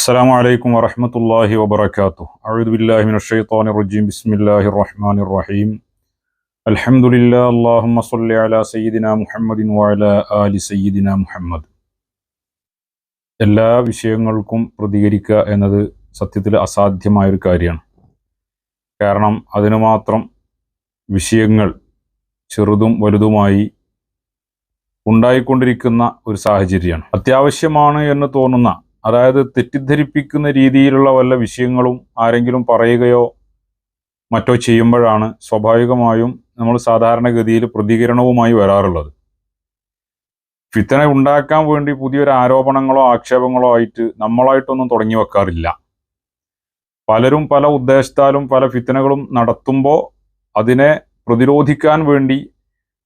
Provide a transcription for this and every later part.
السلام عليكم ورحمة الله وبركاته أعوذ بالله من الشيطان الرجيم بسم الله الرحمن الرحيم الحمد لله اللهم صل على سيدنا محمد وعلى آل سيدنا محمد എല്ലാ വിഷയങ്ങൾക്കും പ്രതികരിക്കുക എന്നത് സത്യത്തിൽ അസാധ്യമായ ഒരു കാര്യമാണ് കാരണം അതിനു മാത്രം വിഷയങ്ങൾ ചെറുതും വലുതുമായി ഉണ്ടായിക്കൊണ്ടിരിക്കുന്ന ഒരു സാഹചര്യമാണ് അത്യാവശ്യമാണ് എന്ന് തോന്നുന്ന അതായത് തെറ്റിദ്ധരിപ്പിക്കുന്ന രീതിയിലുള്ള വല്ല വിഷയങ്ങളും ആരെങ്കിലും പറയുകയോ മറ്റോ ചെയ്യുമ്പോഴാണ് സ്വാഭാവികമായും നമ്മൾ സാധാരണഗതിയിൽ പ്രതികരണവുമായി വരാറുള്ളത്. ഫിത്തനെ ഉണ്ടാക്കാൻ വേണ്ടി പുതിയൊരു ആരോപണങ്ങളോ ആക്ഷേപങ്ങളോ ആയിട്ട് നമ്മളായിട്ടൊന്നും തുടങ്ങി വെക്കാറില്ല. പലരും പല ഉദ്ദേശത്താലും പല ഫിത്തനകളും നടത്തുമ്പോൾ അതിനെ പ്രതിരോധിക്കാൻ വേണ്ടി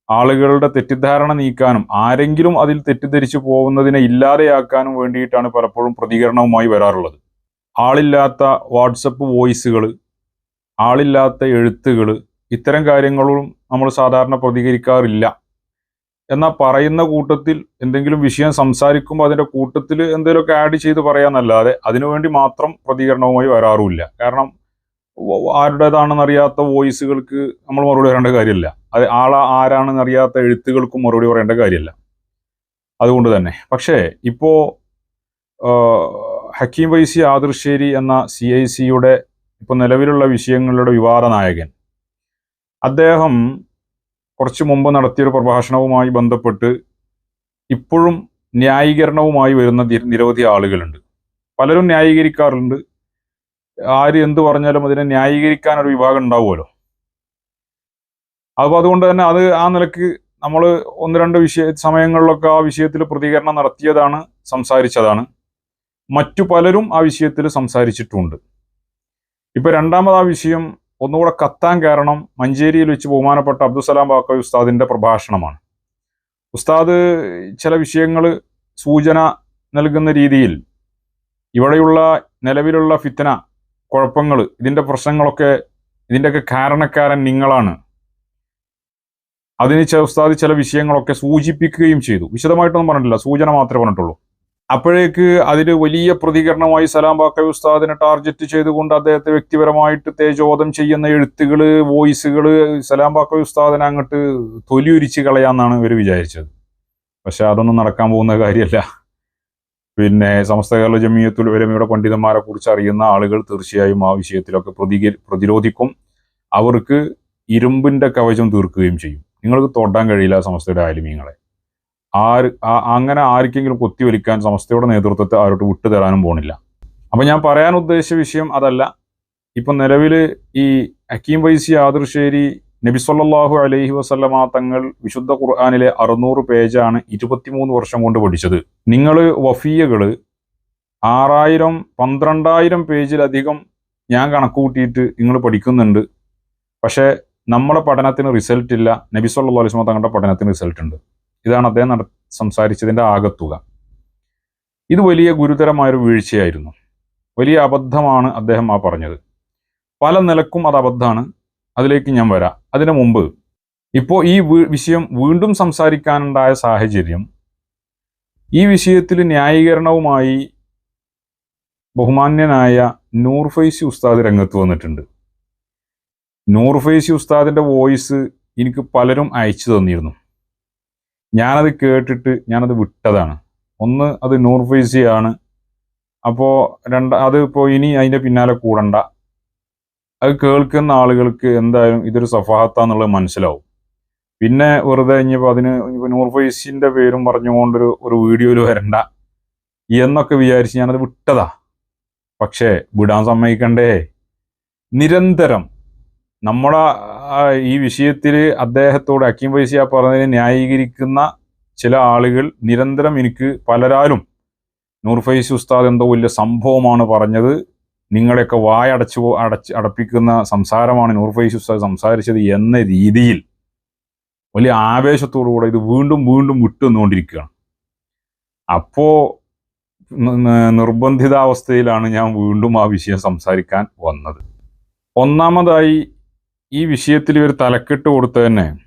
ആളുകളുടെ തെറ്റിദ്ധാരണ നീക്കാനും ആരെങ്കിലും അതിൽ തെറ്റിദ്ധരിച്ചു പോകുന്നതിനെ ഇല്ലാതെയാക്കാനും വേണ്ടിയിട്ടാണ് പലപ്പോഴും പ്രതികരണവുമായി വരാറുള്ളത്. ആളില്ലാത്ത വാട്സപ്പ് വോയിസുകൾ ആളില്ലാത്ത എഴുത്തുകൾ ഇത്തരം കാര്യങ്ങളും നമ്മൾ സാധാരണ പ്രതികരിക്കാറില്ല. എന്നാൽ പറയുന്ന കൂട്ടത്തിൽ എന്തെങ്കിലും വിഷയം സംസാരിക്കുമ്പോൾ അതിന്റെ കൂട്ടത്തിൽ എന്തെങ്കിലുമൊക്കെ ആഡ് ചെയ്ത് പറയാമെന്നല്ലാതെ അതിനുവേണ്ടി മാത്രം പ്രതികരണവുമായി വരാറുമില്ല. കാരണം വ- ആരുടേതാണെന്ന് അറിയാത്ത വോയിസുകൾക്ക് നമ്മൾ മറുപടി പറയേണ്ട കാര്യമില്ല. അത് ആള ആരാണെന്ന് അറിയാത്ത എഴുത്തുകൾക്കും മറുപടി പറയേണ്ട കാര്യമില്ല. അതുകൊണ്ട് തന്നെ. പക്ഷേ ഇപ്പോൾ ഹക്കീം വൈസി ആതിർശ്ശേരി എന്ന സി ഐ സിയുടെ ഇപ്പോൾ നിലവിലുള്ള വിഷയങ്ങളുടെ വിവാദ നായകൻ. അദ്ദേഹം കുറച്ച് മുമ്പ് നടത്തിയൊരു പ്രഭാഷണവുമായി ബന്ധപ്പെട്ട് ഇപ്പോഴും ന്യായീകരണവുമായി വരുന്ന നിരവധി ആളുകളുണ്ട്. പലരും ന്യായീകരിക്കാറുണ്ട്. ആര് എന്ത് പറഞ്ഞാലും അതിനെ ന്യായീകരിക്കാൻ ഒരു വിഭാഗം ഉണ്ടാവുമല്ലോ. അപ്പോൾ അതുകൊണ്ട് തന്നെ അത് ആ നിലയ്ക്ക് നമ്മൾ ഒന്ന് രണ്ട് വിഷയ സമയങ്ങളിലൊക്കെ ആ വിഷയത്തിൽ പ്രതികരണം നടത്തിയതാണ് സംസാരിച്ചതാണ്. മറ്റു പലരും ആ വിഷയത്തിൽ സംസാരിച്ചിട്ടുമുണ്ട് ഇപ്പൊ രണ്ടാമത് ആ വിഷയം ഒന്നുകൂടെ കത്താൻ കാരണം മഞ്ചേരിയിൽ വെച്ച് ബഹുമാനപ്പെട്ട അബ്ദുസലാം ബാക്കോയ് ഉസ്താദിന്റെ പ്രഭാഷണമാണ്. ഉസ്താദ് ചില വിഷയങ്ങൾ സൂചന നൽകുന്ന രീതിയിൽ ഇവിടെയുള്ള നിലവിലുള്ള ഫിത്തന കുഴപ്പങ്ങൾ ഇതിന്റെ പ്രശ്നങ്ങളൊക്കെ ഇതിന്റെയൊക്കെ കാരണക്കാരൻ നിങ്ങളാണ്. അതിന് ചെസ്താദ് ചില വിഷയങ്ങളൊക്കെ സൂചിപ്പിക്കുകയും ചെയ്തു. വിശദമായിട്ടൊന്നും പറഞ്ഞിട്ടില്ല സൂചന മാത്രമേ പറഞ്ഞിട്ടുള്ളൂ. അപ്പോഴേക്ക് അതിൽ വലിയ പ്രതികരണമായി സലാം ബാക്ക ഉസ്താദിനെ ടാർഗറ്റ് ചെയ്തുകൊണ്ട് അദ്ദേഹത്തെ വ്യക്തിപരമായിട്ട് തേജോധം ചെയ്യുന്ന എഴുത്തുകൾ വോയിസുകൾ സലാം ബാക്ക ഉസ്താദിനെ അങ്ങോട്ട് തൊലിയുരിച്ച് കളയാന്നാണ് ഇവർ വിചാരിച്ചത്. പക്ഷെ അതൊന്നും നടക്കാൻ പോകുന്ന കാര്യമല്ല. പിന്നെ സമസ്ത കേരള ജമിയത്തുൽ ഉലമയുടെ പണ്ഡിതന്മാരെ കുറിച്ച് അറിയുന്ന ആളുകൾ തീർച്ചയായും ആ വിഷയത്തിലൊക്കെ പ്രതിക പ്രതിരോധിക്കും. അവർക്ക് ഇരുമ്പിന്റെ കവചം തീർക്കുകയും ചെയ്യും. നിങ്ങൾക്ക് തൊടാൻ കഴിയില്ല സമസ്തയുടെ ആലിമീങ്ങളെ. ആര് അങ്ങനെ ആർക്കെങ്കിലും കൊത്തി കുത്തിവലിക്കാൻ സമസ്തയുടെ നേതൃത്വത്തെ ആരോട്ട് വിട്ടുതരാനും പോണില്ല. അപ്പൊ ഞാൻ പറയാൻ ഉദ്ദേശിച്ച വിഷയം അതല്ല. ഇപ്പൊ നിലവിൽ ഈ ഹക്കീം വൈസി ആദർശേരി നബി സല്ലല്ലാഹു അലൈഹി വസല്ലമ തങ്ങൾ വിശുദ്ധ ഖുർആാനിലെ അറുന്നൂറ് പേജാണ് ഇരുപത്തിമൂന്ന് വർഷം കൊണ്ട് പഠിച്ചത്. നിങ്ങൾ വഫീയകൾ ആറായിരം പന്ത്രണ്ടായിരം പേജിലധികം ഞാൻ കണക്കുകൂട്ടിയിട്ട് നിങ്ങൾ പഠിക്കുന്നുണ്ട്. പക്ഷേ നമ്മളെ പഠനത്തിന് റിസൾട്ട് ഇല്ല. നബി സല്ലല്ലാഹു അലൈഹി വസല്ലമ തങ്ങളുടെ പഠനത്തിന് റിസൾട്ട് ഉണ്ട്. ഇതാണ് അദ്ദേഹം നട സംസാരിച്ചതിന്റെ ആകത്തുക. ഇത് വലിയ ഗുരുതരമായൊരു വീഴ്ചയായിരുന്നു. വലിയ അബദ്ധമാണ് അദ്ദേഹം ആ പറഞ്ഞത്. പല നിലക്കും അത് അബദ്ധമാണ് അതിലേക്ക് ഞാൻ വരാം. അതിനു മുമ്പ് ഇപ്പോൾ ഈ വിഷയം വീണ്ടും സംസാരിക്കാനുണ്ടായ സാഹചര്യം ഈ വിഷയത്തിൽ ന്യായീകരണവുമായി ബഹുമാന്യനായ നൂർ ഫൈസി ഉസ്താദ് രംഗത്ത് വന്നിട്ടുണ്ട്. നൂർ ഫൈസി ഉസ്താദിന്റെ വോയിസ് എനിക്ക് പലരും അയച്ചു തന്നിരുന്നു. ഞാനത് കേട്ടിട്ട് ഞാനത് വിട്ടതാണ്. ഒന്ന് അത് നൂർ ഫൈസിയാണ് അപ്പോൾ രണ്ട് അത് ഇപ്പോൾ ഇനി അതിന്റെ പിന്നാലെ കൂടണ്ട. അത് കേൾക്കുന്ന ആളുകൾക്ക് എന്തായാലും ഇതൊരു സഫാഹത്താന്നുള്ളത് മനസ്സിലാവും. പിന്നെ വെറുതെ ഇനിയിപ്പോൾ അതിന് ഇപ്പോൾ നൂർ ഫൈസിന്റെ പേരും പറഞ്ഞുകൊണ്ടൊരു ഒരു വീഡിയോയിൽ വരണ്ട എന്നൊക്കെ വിചാരിച്ച് ഞാനത് വിട്ടതാ. പക്ഷേ വിടാൻ സമ്മതിക്കണ്ടേ. നിരന്തരം നമ്മുടെ ഈ വിഷയത്തിൽ അദ്ദേഹത്തോട് അക്കീം വൈസിയ പറഞ്ഞതിനെ ന്യായീകരിക്കുന്ന ചില ആളുകൾ നിരന്തരം എനിക്ക് പലരാലും നൂർഫൈസി ഉസ്താദ് എന്തോ വലിയ സംഭവമാണ് പറഞ്ഞത്. നിങ്ങളെയൊക്കെ വായടച്ചു അടച്ച് അടപ്പിക്കുന്ന സംസാരമാണ് നൂർഫൈസ് ഉസ്താദ് സംസാരിച്ചത് എന്ന രീതിയിൽ വലിയ ആവേശത്തോടുകൂടെ ഇത് വീണ്ടും വീണ്ടും വിട്ടുവന്നുകൊണ്ടിരിക്കുകയാണ് അപ്പോ ന- ന- നിർബന്ധിതാവസ്ഥയിലാണ് ഞാൻ വീണ്ടും ആ വിഷയം സംസാരിക്കാൻ വന്നത്. ഒന്നാമതായി ഈ വിഷയത്തിൽ ഇവർ തലക്കെട്ട് കൊടുത്ത തന്നെ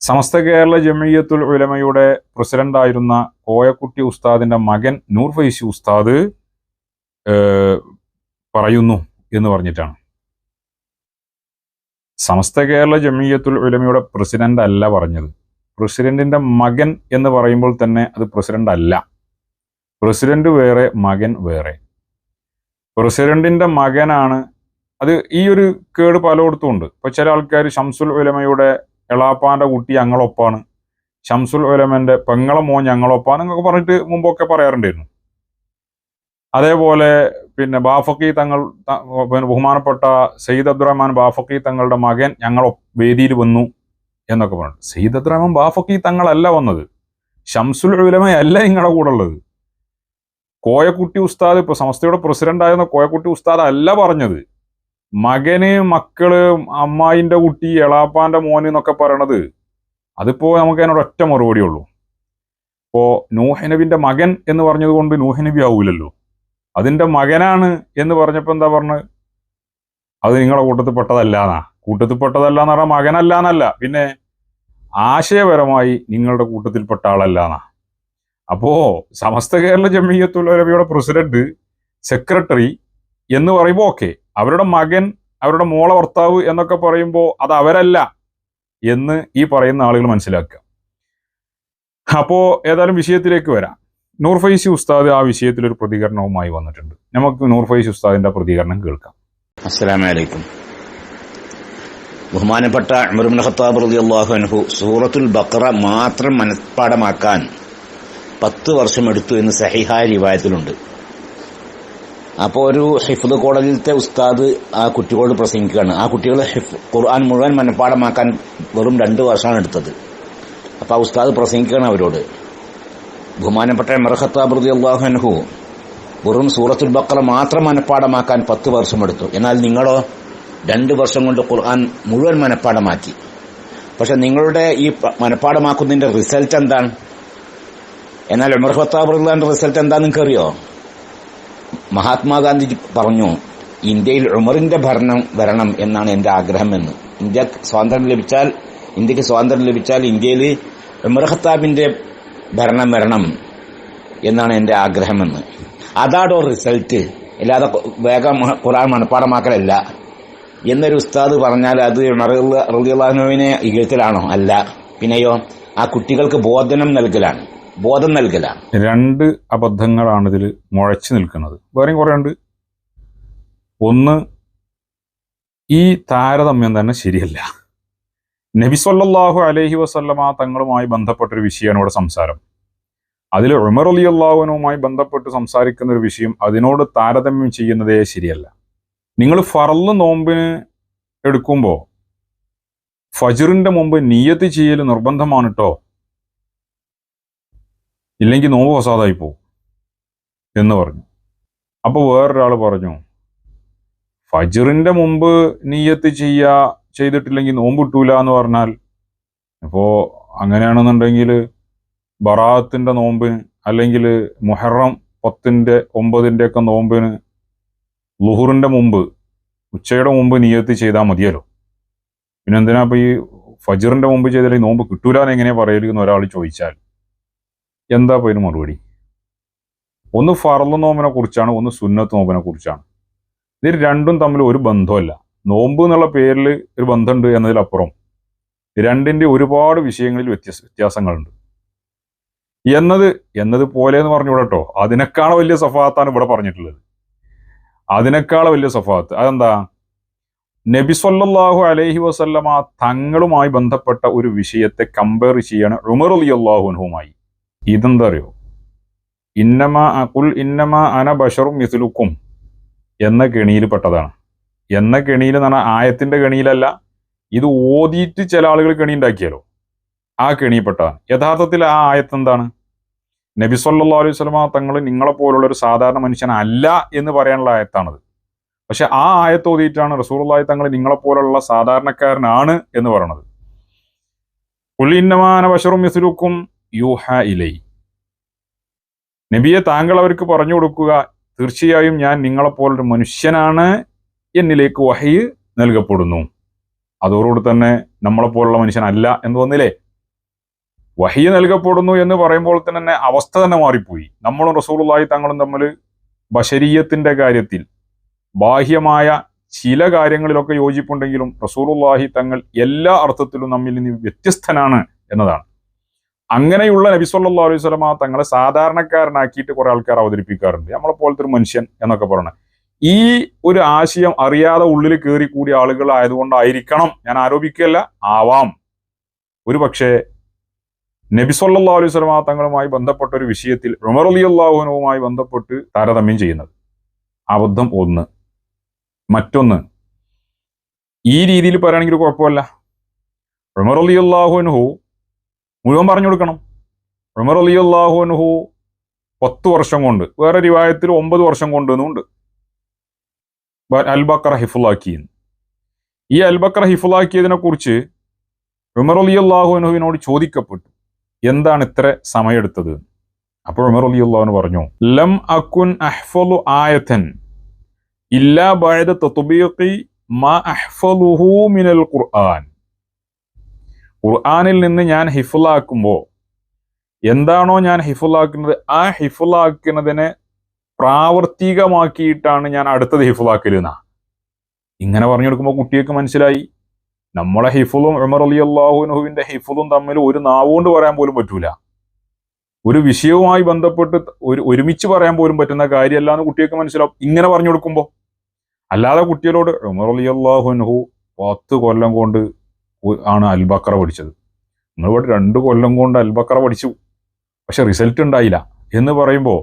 സമസ്ത കേരള ജമിയത്തുൽ ഉലമയുടെ പ്രസിഡന്റായിരുന്ന കോയക്കുട്ടി ഉസ്താദിന്റെ മകൻ നൂർ ഫൈസി ഉസ്താദ് പറയുന്നു എന്ന് പറഞ്ഞിട്ടാണ്. സമസ്ത കേരള ജമിയത്തുൽ ഉലമയുടെ പ്രസിഡന്റ് അല്ല പറഞ്ഞത്. പ്രസിഡന്റിന്റെ മകൻ എന്ന് പറയുമ്പോൾ തന്നെ അത് പ്രസിഡന്റ് അല്ല. പ്രസിഡന്റ് വേറെ മകൻ വേറെ. പ്രസിഡന്റിന്റെ മകനാണ് അത് ഈ ഒരു കേട് പലയിടത്തും ഉണ്ട്. ഇപ്പൊ ചില ആൾക്കാർ ഷംസുൽ ഉലമയുടെ എളാപ്പാന്റെ കുട്ടി ഞങ്ങളൊപ്പാണ്. ഷംസുൽ ഒലമന്റെ പെങ്ങളെ മോൻ ഞങ്ങളൊപ്പാണ് എന്നൊക്കെ പറഞ്ഞിട്ട് മുമ്പൊക്കെ പറയാറുണ്ടായിരുന്നു. അതേപോലെ പിന്നെ ബാഫക്കി തങ്ങൾ പിന്നെ ബഹുമാനപ്പെട്ട സയ്യിദ് അബ്ദുറഹ്മാൻ ബാഫക്കി തങ്ങളുടെ മകൻ ഞങ്ങൾ വേദിയിൽ വന്നു എന്നൊക്കെ പറഞ്ഞു സയ്യിദ് അബ്ദുറഹ്മാൻ ബാഫക്കി തങ്ങളല്ല വന്നത്. ഷംസുൽ ഉലമയല്ല നിങ്ങളുടെ കൂടെ ഉള്ളത്. കോയക്കുട്ടി ഉസ്താദ് ഇപ്പൊ സംസ്ഥയുടെ പ്രസിഡന്റ് ആയിരുന്ന കോയക്കുട്ടി ഉസ്താദ് അല്ല പറഞ്ഞത്. മകന് മക്കൾ അമ്മായിന്റെ കുട്ടി എളാപ്പാന്റെ മോന് എന്നൊക്കെ പറയണത് അതിപ്പോ നമുക്ക് അതിനോട് ഒറ്റ മറുപടി ഉള്ളൂ. ഇപ്പോ നൂഹനബിന്റെ മകൻ എന്ന് പറഞ്ഞത് കൊണ്ട് നൂഹനബി ആവൂലല്ലോ. അതിന്റെ മകനാണ് എന്ന് പറഞ്ഞപ്പോ എന്താ പറഞ്ഞത് അത് നിങ്ങളെ കൂട്ടത്തിൽ പെട്ടതല്ലാന്നാ. കൂട്ടത്തിൽ പെട്ടതല്ല എന്ന് പറഞ്ഞാൽ മകനല്ല എന്നല്ല പിന്നെ ആശയപരമായി നിങ്ങളുടെ കൂട്ടത്തിൽപ്പെട്ട ആളല്ലാന്നാ. അപ്പോ സമസ്ത കേരള ജമിയത്തുലബിയുടെ പ്രസിഡന്റ് സെക്രട്ടറി എന്ന് പറയുമ്പോൾ ഓക്കെ അവരുടെ മകൻ അവരുടെ മോളെ ഭർത്താവ് എന്നൊക്കെ പറയുമ്പോൾ അത് അവരല്ല എന്ന് ഈ പറയുന്ന ആളുകൾ മനസ്സിലാക്കുക. അപ്പോ ഏതായാലും വിഷയത്തിലേക്ക് വരാം. നൂർ ഫൈസി ഉസ്താദ് ആ വിഷയത്തിൽ ഒരു പ്രതികരണവുമായി വന്നിട്ടുണ്ട്. നമുക്ക് നൂർ ഫൈസി ഉസ്താദിന്റെ പ്രതികരണം കേൾക്കാം. അസ്സലാമലൈക്കും ബഹുമാനപ്പെട്ട ഖത്താബ് അൻഹു സൂറത്തുൽ ബക്കറ മാത്രം മനഃപ്പാടമാക്കാൻ പത്ത് വർഷം എടുത്തു എന്ന് സഹിഹായ റിവായത്തിലുണ്ട്. അപ്പോൾ ഒരു ഹിഫ്ദ് കോളേജിലത്തെ ഉസ്താദ് ആ കുട്ടികളോട് പ്രസംഗിക്കുകയാണ്. ആ കുട്ടികളെ ഖുർആൻ മുഴുവൻ മനഃപ്പാടമാക്കാൻ വെറും രണ്ട് വർഷമാണ് എടുത്തത്. അപ്പോൾ ആ ഉസ്താദ് പ്രസംഗിക്കുകയാണ് അവരോട്. ബഹുമാനപ്പെട്ട ഉമർ ഖത്താബ് റളി അള്ളാഹു അൻഹു വെറും സൂറത്തുൽ ബക്കറ മാത്രം മനഃപ്പാടമാക്കാൻ പത്ത് വർഷമെടുത്തു എന്നാൽ നിങ്ങളോ രണ്ട് വർഷം കൊണ്ട് ഖുർആൻ മുഴുവൻ മനഃപ്പാടമാക്കി പക്ഷെ നിങ്ങളുടെ ഈ മനഃപ്പാടമാക്കുന്നതിന്റെ റിസൾട്ട് എന്താണ്? എന്നാൽ ഉമർ ഖത്താബ് റിസൾട്ട് എന്താ നിങ്ങൾക്ക് അറിയോ മഹാത്മാഗാന്ധി പറഞ്ഞു ഇന്ത്യയിൽ ഉമറിന്റെ ഭരണം വരണം എന്നാണ് എന്റെ ആഗ്രഹമെന്ന് ഇന്ത്യ സ്വാതന്ത്ര്യം ലഭിച്ചാൽ ഇന്ത്യയ്ക്ക് സ്വാതന്ത്ര്യം ലഭിച്ചാൽ ഇന്ത്യയിൽ ഉമർ ഭരണം വരണം എന്നാണ് എന്റെ ആഗ്രഹമെന്ന് അതാടോ റിസൾട്ട് അല്ലാതെ വേഗം ഖുറാൻ ഖുർആൻ മനഃപ്പാടമാക്കലല്ല എന്നൊരു ഉസ്താദ് പറഞ്ഞാൽ അത് റളിയല്ലാഹുവിനെ ഇകഴ്ത്തലാണോ? അല്ല. പിന്നെയോ ആ കുട്ടികൾക്ക് ബോധനം നൽകലാണ്. ബോധം നൽകലാണ്. രണ്ട് അബദ്ധങ്ങളാണ് ഇതിൽ മുഴച്ചു നിൽക്കുന്നത്. വേറെയും കുറേ ഉണ്ട്. ഒന്ന് ഈ താരതമ്യം തന്നെ ശരിയല്ല. നബിസ്വല്ലാഹു അലഹി വസല്ലമ തങ്ങളുമായി ബന്ധപ്പെട്ടൊരു വിഷയമാണ് ഇവിടെ സംസാരം. അതിൽ ഉമർ അലി അള്ളാഹുനുമായി ബന്ധപ്പെട്ട് സംസാരിക്കുന്ന ഒരു വിഷയം അതിനോട് താരതമ്യം ചെയ്യുന്നതേ ശരിയല്ല. നിങ്ങൾ ഫറൽ നോമ്പിന് എടുക്കുമ്പോൾ ഫജറിന്റെ മുമ്പ് നിയത്ത് ചെയ്യൽ നിർബന്ധമാണ് കേട്ടോ ഇല്ലെങ്കിൽ നോമ്പ് ഫസാദായി പോകും എന്ന് പറഞ്ഞു. അപ്പോൾ വേറൊരാൾ പറഞ്ഞു ഫജറിന്റെ മുമ്പ് നീയത്ത് ചെയ്യാ ചെയ്തിട്ടില്ലെങ്കിൽ നോമ്പ് കിട്ടൂല എന്ന് പറഞ്ഞാൽ അപ്പോൾ അങ്ങനെയാണെന്നുണ്ടെങ്കിൽ ബറാത്തിന്റെ നോമ്പിന് അല്ലെങ്കിൽ മുഹറം പത്തിന്റെ ഒമ്പതിന്റെ ഒക്കെ നോമ്പിന് ലുഹുറിന്റെ മുമ്പ് ഉച്ചയുടെ മുമ്പ് നീയത്ത് ചെയ്താൽ മതിയല്ലോ. പിന്നെ എന്തിനാ ഇപ്പൊ ഈ ഫജറിന്റെ മുമ്പ് ചെയ്തില്ലെങ്കിൽ നോമ്പ് കിട്ടൂല എന്ന് എങ്ങനെയാ പറയലെന്ന് ഒരാൾ ചോദിച്ചാൽ എന്താ ഇപ്പൊ മറുപടി? ഒന്ന് ഫറൽ നോമ്പിനെ കുറിച്ചാണ് ഒന്ന് സുന്നത്ത് നോമ്പിനെ കുറിച്ചാണ്. ഇതിൽ രണ്ടും തമ്മിൽ ഒരു ബന്ധമല്ല നോമ്പ് എന്നുള്ള പേരിൽ ഒരു ബന്ധമുണ്ട് എന്നതിലപ്പുറം രണ്ടിന്റെ ഒരുപാട് വിഷയങ്ങളിൽ വ്യത്യാസ വ്യത്യാസങ്ങളുണ്ട്. എന്നത് എന്നത് പോലെ എന്ന് പറഞ്ഞു കേട്ടോ അതിനേക്കാൾ വലിയ സഫാത്താണ് ഇവിടെ പറഞ്ഞിട്ടുള്ളത്. അതിനേക്കാൾ വലിയ സഫാത്ത്. അതെന്താ? നബി സല്ലാഹു അലൈഹി വസല്ലമ തങ്ങളുമായി ബന്ധപ്പെട്ട ഒരു വിഷയത്തെ കമ്പയർ ചെയ്യാണ് ഉമർ അലി അള്ളാഹുനുമായി ഇതെന്താ അറിയോ ഇന്നമ കുൽ ഇന്നമ അന ബഷറും മിസുലുക്കും എന്ന കെണിയിൽ പെട്ടതാണ്. എന്ന കെണിയിൽ എന്ന് പറഞ്ഞാൽ ആയത്തിന്റെ കെണിയിലല്ല ഇത് ഓതിയിട്ട് ചില ആളുകൾ കെണി ഉണ്ടാക്കിയാലോ? ആ കെണിയിൽപ്പെട്ടതാണ് യഥാർത്ഥത്തിൽ ആ ആയത്ത് എന്താണ്? നബി സല്ലല്ലാഹു അലൈഹി സ്വലമ തങ്ങൾ നിങ്ങളെ പോലുള്ള ഒരു സാധാരണ മനുഷ്യനല്ല എന്ന് പറയാനുള്ള ആയത്താണത്. പക്ഷെ ആ ആയത്ത് ഓതിയിട്ടാണ് റസൂലുള്ളാഹി തങ്ങൾ നിങ്ങളെ പോലുള്ള സാധാരണക്കാരനാണ് എന്ന് പറയണത്. കുൽ ഇന്നമാന ബഷറും മിഥുലുക്കും യൂഹ ഇലൈ. നബിയെ താങ്കൾ അവർക്ക് പറഞ്ഞു കൊടുക്കുക തീർച്ചയായും ഞാൻ നിങ്ങളെപ്പോലൊരു മനുഷ്യനാണ് എന്നിലേക്ക് വഹയ് നൽകപ്പെടുന്നു. അതോടുകൂടി തന്നെ നമ്മളെപ്പോലുള്ള മനുഷ്യനല്ല എന്ന് തോന്നില്ലേ വഹി നൽകപ്പെടുന്നു എന്ന് പറയുമ്പോൾ തന്നെ അവസ്ഥ തന്നെ മാറിപ്പോയി. നമ്മളും റസൂലുള്ളാഹി തങ്ങളും തമ്മിൽ ബഷരീയത്തിന്റെ കാര്യത്തിൽ ബാഹ്യമായ ചില കാര്യങ്ങളിലൊക്കെ യോജിപ്പുണ്ടെങ്കിലും റസൂലുള്ളാഹി തങ്ങൾ എല്ലാ അർത്ഥത്തിലും നമ്മിൽ നിന്ന് വ്യത്യസ്തനാണ് എന്നതാണ്. അങ്ങനെയുള്ള നബി സല്ലല്ലാഹു അലൈഹി സ്വലമ തങ്ങളെ സാധാരണക്കാരനാക്കിയിട്ട് കുറെ ആൾക്കാർ അവതരിപ്പിക്കാറുണ്ട്. നമ്മളെ പോലത്തെ ഒരു മനുഷ്യൻ എന്നൊക്കെ പറയണത് ഈ ഒരു ആശയം അറിയാതെ ഉള്ളിൽ കയറി കൂടിയ ആളുകൾ ആയതുകൊണ്ടായിരിക്കണം ഞാൻ ആരോപിക്കുകയല്ല ആവാം. ഒരു പക്ഷേ നബി സല്ലല്ലാഹു അലൈഹി വസല്ലമ തങ്ങളുമായി ബന്ധപ്പെട്ട ഒരു വിഷയത്തിൽ ഉമർ അള്ളാഹുനുമായി ബന്ധപ്പെട്ട് താരതമ്യം ചെയ്യുന്നത്. അബദ്ധം ഒന്ന്. മറ്റൊന്ന് ഈ രീതിയിൽ പറയുകയാണെങ്കിൽ കുഴപ്പമല്ല. ഉമർ റളിയല്ലാഹുനുഹു മുഴുവൻ പറഞ്ഞു കൊടുക്കണം. ഉമർ അലി അള്ളാഹുനുഹു പത്ത് വർഷം കൊണ്ട് വേറെ റിവായത്തിൽ ഒമ്പത് വർഷം കൊണ്ട് എന്നുണ്ട് അൽബക്കർ ഹിഫുലാക്കി ഈ അൽബക്കർ ഹിഫുലാക്കിയതിനെ കുറിച്ച് ഉമർ അലി അള്ളാഹുനുഹുവിനോട് ചോദിക്കപ്പെട്ടു. എന്താണ് ഇത്ര സമയമെടുത്തത്? അപ്പോൾ ഉമർ അലി അലിയല്ലാഹുന് പറഞ്ഞു ലം അക്കുൻ അഹ്ഫലു ആയത്തൻ ഇല്ലാ ബഅദ തത്ബീഖി മാ അഹ്ഫലുഹു മിനൽ ഖുർആൻ. ഖുർആനിൽ നിന്ന് ഞാൻ ഹിഫുലാക്കുമ്പോൾ എന്താണോ ഞാൻ ഹിഫുലാക്കുന്നത് ആ ഹിഫുലാക്കുന്നതിനെ പ്രാവർത്തികമാക്കിയിട്ടാണ് ഞാൻ അടുത്തത് ഹിഫുലാക്കൽ എന്നാ ഇങ്ങനെ പറഞ്ഞു കൊടുക്കുമ്പോൾ കുട്ടിയൊക്കെ മനസ്സിലായി. നമ്മളെ ഹിഫുലും ഉമർ അലി അള്ളാഹുനുഹുവിന്റെ ഹിഫുലും തമ്മിൽ ഒരു നാവുകൊണ്ട് പറയാൻ പോലും പറ്റൂല. ഒരു വിഷയവുമായി ബന്ധപ്പെട്ട് ഒരു ഒരുമിച്ച് പറയാൻ പോലും പറ്റുന്ന കാര്യമല്ല എന്ന് കുട്ടിയൊക്കെ മനസ്സിലാവും. ഇങ്ങനെ പറഞ്ഞു കൊടുക്കുമ്പോൾ അല്ലാതെ കുട്ടികളോട് ഉമർ അലി അള്ളാഹുനുഹു പത്ത് കൊല്ലം കൊണ്ട് ആണ് അൽബക്കറ പഠിച്ചത്. നിങ്ങളിവിടെ രണ്ട് കൊല്ലം കൊണ്ട് അൽബക്കറ പഠിച്ചു. പക്ഷെ റിസൾട്ട് ഉണ്ടായില്ല. എന്ന് പറയുമ്പോൾ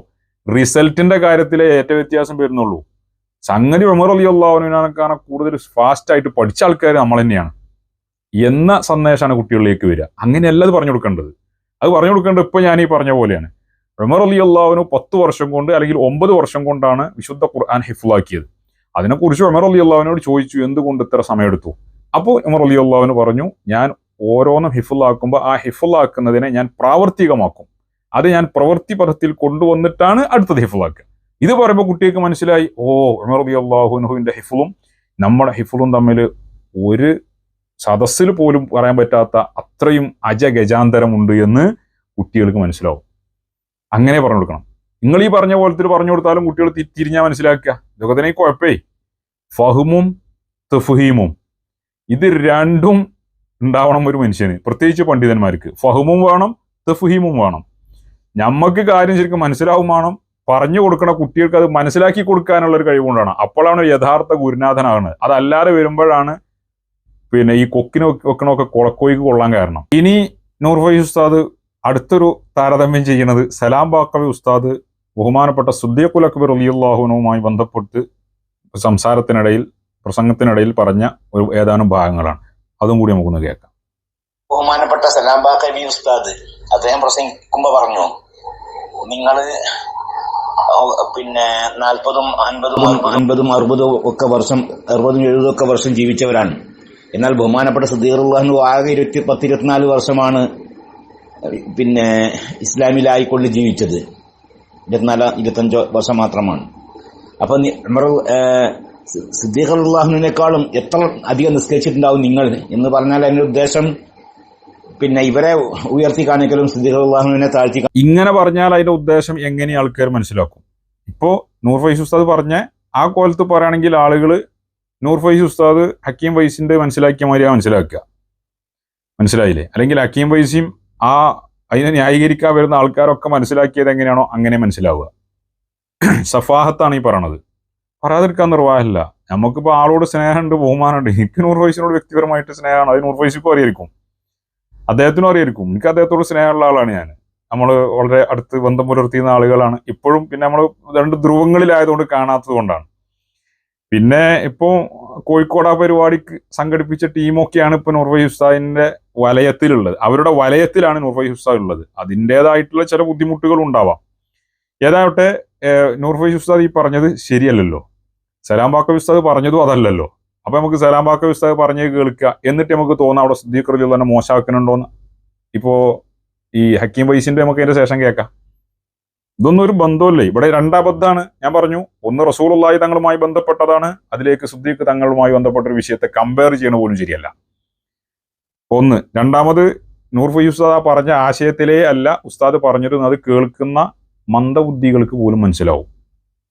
റിസൾട്ടിന്റെ കാര്യത്തിലെ ഏറ്റവും വ്യത്യാസം വരുന്നുള്ളൂ. സംഗതി ഉമർ അലി അള്ളാഹുവിനാണ് കൂടുതൽ ഫാസ്റ്റ് ആയിട്ട് പഠിച്ച ആൾക്കാർ നമ്മൾ തന്നെയാണ്. എന്ന സന്ദേശമാണ് കുട്ടികളിലേക്ക് വരിക. അങ്ങനെയല്ല അത് പറഞ്ഞു കൊടുക്കേണ്ടത്. അത് പറഞ്ഞു കൊടുക്കേണ്ടത് ഇപ്പൊ ഞാൻ ഈ പറഞ്ഞ പോലെയാണ്. ഉമർ അലി അള്ളാഹുവിന് പത്ത് വർഷം കൊണ്ട് അല്ലെങ്കിൽ ഒമ്പത് വർഷം കൊണ്ടാണ് വിശുദ്ധ ഖുർആൻ ഹിഫുലാക്കിയത് അതിനെക്കുറിച്ച് ഉമർ അലി അള്ളാഹുവിനോട് ചോദിച്ചു എന്തുകൊണ്ട് ഇത്ര സമയമെടുത്തു? അപ്പോൾ ഉമർ അലി അള്ളാഹുവിന് പറഞ്ഞു ഞാൻ ഓരോന്നും ഹിഫുള്ളാക്കുമ്പോൾ ആ ഹിഫുള്ളാക്കുന്നതിനെ ഞാൻ പ്രാവർത്തികമാക്കും. അത് ഞാൻ പ്രവൃത്തി പദത്തിൽ കൊണ്ടുവന്നിട്ടാണ് അടുത്തത് ഹിഫുലാക്കുക ഇത് പറയുമ്പോൾ കുട്ടികൾക്ക് മനസ്സിലായി ഓ ഉമർ അലി അള്ളാഹുനുഹുവിന്റെ ഹിഫുളും നമ്മുടെ ഹിഫുളും തമ്മിൽ ഒരു സദസ്സിൽ പോലും പറയാൻ പറ്റാത്ത അത്രയും അജഗജാന്തരമുണ്ട് എന്ന് കുട്ടികൾക്ക് മനസ്സിലാവും. അങ്ങനെ പറഞ്ഞു കൊടുക്കണം. നിങ്ങൾ ഈ പറഞ്ഞ പോലത്തിൽ പറഞ്ഞു കൊടുത്താലും കുട്ടികൾ തിരിഞ്ഞാൽ തിരിഞ്ഞാ മനസ്സിലാക്കുക. ഇതൊക്കെ തന്നെ കുഴപ്പേ. ഫഹുമും തഫ്ഹീമും ഇത് രണ്ടും ഉണ്ടാവണം ഒരു മനുഷ്യന്. പ്രത്യേകിച്ച് പണ്ഡിതന്മാർക്ക്. ഫഹുമും വേണം തഫ്ഹീമും വേണം. ഞമ്മക്ക് കാര്യം ശരിക്കും മനസ്സിലാവും വേണം. പറഞ്ഞു കൊടുക്കണ കുട്ടികൾക്ക് അത് മനസ്സിലാക്കി കൊടുക്കാനുള്ള ഒരു കഴിവുകൊണ്ടാണ്. അപ്പോഴാണ് യഥാർത്ഥ ഗുരുനാഥനാകുന്നത്. അതല്ലാതെ വരുമ്പോഴാണ് പിന്നെ ഈ കൊക്കിന് വെക്കണമൊക്കെ കുളക്കോയ്ക്ക് കൊള്ളാൻ കാരണം. ഇനി നൂർ ഫൈസ് ഉസ്താദ് അടുത്തൊരു താരതമ്യം ചെയ്യുന്നത് സലാം ബാക്കവി ഉസ്താദ് ബഹുമാനപ്പെട്ട സുദ്ദീഖുൽ അക്ബർ അലിയുല്ലാഹുനുമായി ബന്ധപ്പെട്ട് സംസാരത്തിനിടയിൽ പ്രസംഗത്തിനിടയിൽ പറഞ്ഞ ഒരു ഏതാനും ഭാഗങ്ങളാണ്. അതും കൂടി നമുക്കൊന്ന് കേൾക്കാം. ബഹുമാനപ്പെട്ട സലാം കവി ഉസ്താദ് അദ്ദേഹം പ്രസംഗിക്കുമ്പോ പറഞ്ഞു നിങ്ങൾ പിന്നെ നാൽപ്പതും അൻപതും അൻപതും അറുപതും ഒക്കെ വർഷം അറുപതും എഴുപതും ഒക്കെ വർഷം ജീവിച്ചവരാണ്. എന്നാൽ ബഹുമാനപ്പെട്ട സുദ്ദീറുള്ളാഹു ആകെ ഇരുപത്തി പത്ത് ഇരുപത്തിനാല് വർഷമാണ് പിന്നെ ഇസ്ലാമിലായിക്കൊണ്ട് ജീവിച്ചത്. ഇരുപത്തിനാല് ഇരുപത്തഞ്ചോ വർഷം മാത്രമാണ്. അപ്പൊ സിദ്ദീഖുല്ലാഹുവിനേക്കാളും എത്ര അധികം നിസ്കരിച്ചിട്ടുണ്ടാവും നിങ്ങൾ എന്ന് പറഞ്ഞാൽ അതിന്റെ ഉദ്ദേശം പിന്നെ ഇവരെ ഉയർത്തി കാണിക്കലും സിദ്ദീഖറുള്ളാഹുവിനെ താഴ്ത്തി ഇങ്ങനെ പറഞ്ഞാൽ അതിന്റെ ഉദ്ദേശം എങ്ങനെ ആൾക്കാർ മനസ്സിലാക്കും? ഇപ്പോ നൂർ ഫൈസ് ഉസ്താദ് പറഞ്ഞ ആ കോലത്ത് പറയുകയാണെങ്കിൽ ആളുകൾ നൂർ ഫൈസ് ഉസ്താദ് ഹക്കീം വൈസിന്റെ മനസ്സിലാക്കിയ മാതിരിയാ മനസ്സിലാക്കുക. മനസ്സിലായില്ലേ? അല്ലെങ്കിൽ ഹക്കീം വൈസിയും ആ അതിനെ ന്യായീകരിക്കാൻ വരുന്ന ആൾക്കാരൊക്കെ മനസ്സിലാക്കിയത് എങ്ങനെയാണോ അങ്ങനെ മനസ്സിലാവുക. സഫാഹത്താണ് ഈ പറയണത്. പറയാതിരിക്കാൻ നിർവാഹമില്ല. നമുക്കിപ്പോൾ ആളോട് സ്നേഹമുണ്ട് ബഹുമാനമുണ്ട്. എനിക്ക് നൂർ ഫൈസിനോട് വ്യക്തിപരമായിട്ട് സ്നേഹമാണ്. അത് നൂർ ഫൈസിക്കും അറിയായിരിക്കും. അദ്ദേഹത്തിനും അറിയായിരിക്കും. എനിക്ക് അദ്ദേഹത്തോട് സ്നേഹമുള്ള ആളാണ് ഞാൻ. നമ്മൾ വളരെ അടുത്ത് ബന്ധം പുലർത്തിയുന്ന ആളുകളാണ്. ഇപ്പോഴും പിന്നെ നമ്മൾ രണ്ട് ധ്രുവങ്ങളിലായതുകൊണ്ട് കാണാത്തത് കൊണ്ടാണ്. പിന്നെ ഇപ്പോൾ കോഴിക്കോട് ആ പരിപാടിക്ക് സംഘടിപ്പിച്ച ടീമൊക്കെയാണ് ഇപ്പോൾ നൂർവൈ ഉസ്താദിന്റെ വലയത്തിലുള്ളത്. അവരുടെ വലയത്തിലാണ് നൂർവൈ ഉസ്താദ് ഉള്ളത്. അതിന്റേതായിട്ടുള്ള ചില ബുദ്ധിമുട്ടുകൾ ഉണ്ടാവാം. ഏതാവട്ടെ നൂർഫൈ ഉസ്താദ് ഈ പറഞ്ഞത് ശരിയല്ലല്ലോ. സലാം ബാക്ക ഉസ്താദ് പറഞ്ഞതും അതല്ലല്ലോ. അപ്പൊ നമുക്ക് സലാം ബാക്ക ഉസ്താദ് പറഞ്ഞ് കേൾക്കുക എന്നിട്ട് നമുക്ക് തോന്നാം അവിടെ സിദ്ദീഖ് തന്നെ മോശമാക്കുന്നുണ്ടോന്ന് ഇപ്പോ ഈ ഹക്കീം വൈസിന്റെ നമുക്ക് അതിന്റെ ശേഷം കേൾക്കാം. ഇതൊന്നും ഒരു ബന്ധമല്ലേ ഇവിടെ രണ്ടാബദ്ധാണ്. ഞാൻ പറഞ്ഞു ഒന്ന് റസൂലുള്ളാഹി തങ്ങളുമായി ബന്ധപ്പെട്ടതാണ്. അതിലേക്ക് സുദ്ദീഖ് തങ്ങളുമായി ബന്ധപ്പെട്ട ഒരു വിഷയത്തെ കമ്പയർ ചെയ്യണ പോലും ശരിയല്ല. ഒന്ന്. രണ്ടാമത് നൂർ ഉസ്താദ് പറഞ്ഞ ആശയത്തിലേ അല്ല ഉസ്താദ് പറഞ്ഞിരുന്നത് അത് കേൾക്കുന്ന മന്ദബുദ്ധികൾക്ക് പോലും മനസ്സിലാവും.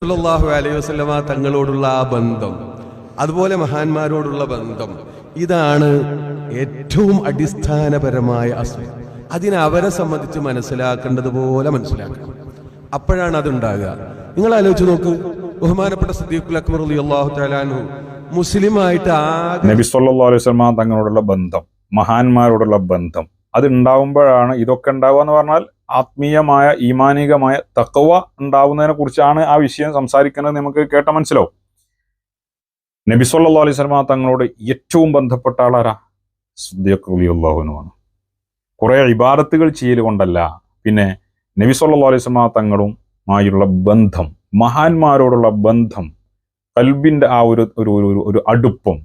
സല്ലല്ലാഹു അലൈഹി വസല്ലമ തങ്ങളോടുള്ള ആ ബന്ധം അതുപോലെ മഹാന്മാരോടുള്ള ബന്ധം ഇതാണ് ഏറ്റവും അടിസ്ഥാനപരമായ അസുഖം. അതിനെ അവരെ സംബന്ധിച്ച് മനസ്സിലാക്കേണ്ടത് പോലെ മനസ്സിലാക്കണം. അപ്പോഴാണ് അതുണ്ടാകുക. നിങ്ങൾ ആലോചിച്ച് നോക്കൂ. ബഹുമാനപ്പെട്ട സദീഖുൽ അക്ബർ അള്ളാഹു തലാനു മുസ്ലിമായിട്ട് നബി സല്ലല്ലാഹു അലൈഹി വസല്ലമ തങ്ങളോടുള്ള ബന്ധം മഹാന്മാരോടുള്ള ബന്ധം അത് ഉണ്ടാവുമ്പോഴാണ് ഇതൊക്കെ ഉണ്ടാവുക എന്ന് പറഞ്ഞാൽ ആത്മീയമായ ഈമാനികമായ തക്കവ ഉണ്ടാവുന്നതിനെ കുറിച്ചാണ് ആ വിഷയം സംസാരിക്കുന്നത് നമുക്ക് കേട്ട മനസ്സിലാവും. നബി സല്ലല്ലാഹു അലൈഹി സ്വലമ തങ്ങളോട് ഏറ്റവും ബന്ധപ്പെട്ട ആളാരാ? സിദ്ദീഖ് റളിയല്ലാഹുനുമാണ് കുറെ ഇബാദത്തുകൾ ചെയ്യൽ കൊണ്ടല്ല പിന്നെ നബി സല്ലല്ലാഹു അലൈഹി സ്വലമ തങ്ങളും മായുള്ള ബന്ധം മഹാന്മാരോടുള്ള ബന്ധം കൽബിന്റെ ആ ഒരു- ഒരു ഒരു അടുപ്പം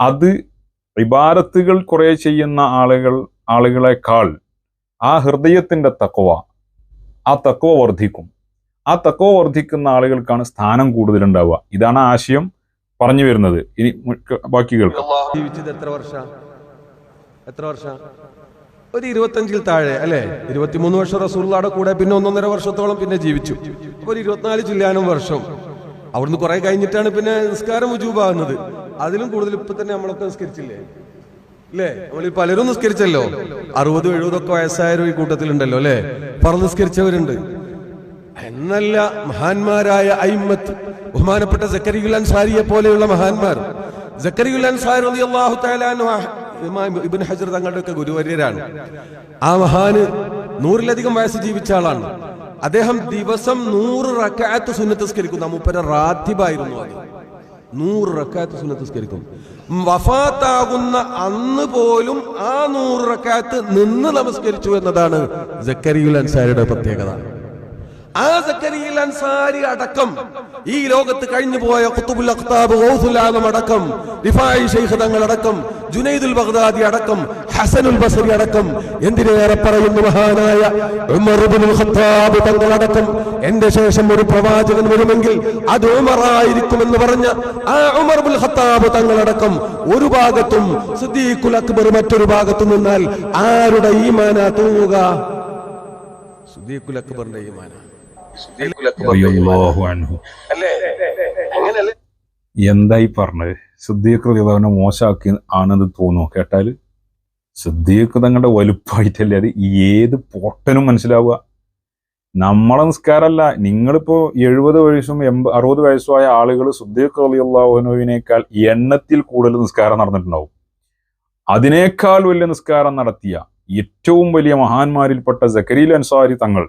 അത് ഇബാരത്തുകൾ കുറെ ചെയ്യുന്ന ആളുകൾ ആളുകളെക്കാൾ ആ ഹൃദയത്തിന്റെ തക്കവ ആ തക്കവ വർദ്ധിക്കും. ആ തക്കവ വർദ്ധിക്കുന്ന ആളുകൾക്കാണ് സ്ഥാനം കൂടുതലുണ്ടാവുക. ഇതാണ് ആശയം പറഞ്ഞു വരുന്നത്. ഇനി ബാക്കി ജീവിച്ചത് എത്ര വർഷ? എത്ര വർഷ? ഒരു ഇരുപത്തഞ്ചിൽ താഴെ അല്ലെ? ഇരുപത്തിമൂന്ന് വർഷം റസൂള്ളാടെ കൂടെ പിന്നെ ഒന്നൊന്നര വർഷത്തോളം പിന്നെ ജീവിച്ചു. ഒരു ഇരുപത്തിനാല് ചില്ലാനും വർഷം. അവിടുന്ന് കുറെ കഴിഞ്ഞിട്ടാണ് പിന്നെ നിസ്കാരം ഉജൂബാകുന്നത് അതിലും കൂടുതൽ ഇപ്പൊ തന്നെ നമ്മളൊക്കെ നിസ്കരിച്ചില്ലേ? അല്ലേ നമ്മൾ പലരും നിസ്കരിച്ചല്ലോ. അറുപതും എഴുപതൊക്കെ വയസ്സായവരും ഈ കൂട്ടത്തിലുണ്ടല്ലോ അല്ലെ പറ നിസ്കരിച്ചവരുണ്ട്. എന്നല്ല മഹാന്മാരായ അയിമത്ത് ബഹുമാനപ്പെട്ട സക്കരിയുൽ അൻസാരിയെ പോലെയുള്ള മഹാന്മാർ. സക്കരിയുൽ അൻസാരി അൻഹു ഇബ്നു ഹജർ തങ്ങളുടെ ഒക്കെ ഗുരുവര്യരാണ്. ആ മഹാന് നൂറിലധികം വയസ്സ് ജീവിച്ച ആളാണ്. അദ്ദേഹം ദിവസം നൂറ് റക്കാത്ത് സുന്നത്തസ്കരിക്കുന്ന മുപ്പര റാത്തിബായിരുന്നു അത്. നൂറ് റക്കാത്ത് സുന്നത്തസ്കരിക്കും വഫാത്താകുന്ന അന്ന് പോലും ആ നൂറ് റക്കാത്ത് നിന്ന് നമസ്കരിച്ചു എന്നതാണ് ജക്കരിയുൽ അൻസാരിയുടെ പ്രത്യേകത. ആ സക്കരിയിൽ അൻസാരി അടക്കം. ഈ ലോകത്ത് കഴിഞ്ഞു പോയ കുത്തുബുൽ അഖ്താബ് ആലം അടക്കം റിഫായി ശൈഖ് തങ്ങൾ അടക്കം ജുനൈദുൽ ബഗ്ദാദി അടക്കം ഹസനുൽ ബസരി അടക്കം. എന്തിനേറെ പറയുന്നു മഹാനായ ഉമർ ഇബ്നുൽ ഖത്താബ് തങ്ങൾ അടക്കം? എന്റെ ശേഷം ഒരു പ്രവാചകൻ വരുമെങ്കിൽ അത് ഉമറായിരിക്കുമെന്ന് പറഞ്ഞ ആ ഉമർബുൽ ഖത്താബ് തങ്ങളടക്കം ഒരു ഭാഗത്തും സിദ്ദീഖുൽ അക്ബർ മറ്റൊരു ഭാഗത്തും നിന്നാൽ ആരുടെ ഈമാന തൂങ്ങുക? സിദ്ദീഖുൽ അക്ബറിന്റെ ഈമാനാ. റളിയല്ലാഹു അൻഹു എന്തായി പറഞ്ഞത് സിദ്ദീഖ് റളിയല്ലാഹുവിനെ മോശമാക്കി ആണെന്ന് തോന്നുന്നു കേട്ടാൽ സിദ്ദീഖ് തങ്ങളുടെ വലുപ്പമായിട്ടല്ലേ അത് ഏത് പൊട്ടനും മനസ്സിലാവുക. നമ്മളെ നിസ്കാരമല്ല നിങ്ങളിപ്പോ എഴുപത് വയസ്സും എൺപ അറുപത് വയസ്സുമായ ആളുകൾ സിദ്ദീഖ് എണ്ണത്തിൽ കൂടുതൽ നിസ്കാരം നടന്നിട്ടുണ്ടാവും. അതിനേക്കാൾ വലിയ നിസ്കാരം നടത്തിയ ഏറ്റവും വലിയ മഹാന്മാരിൽപ്പെട്ട ജക്കരിൽ അൻസാരി തങ്ങൾ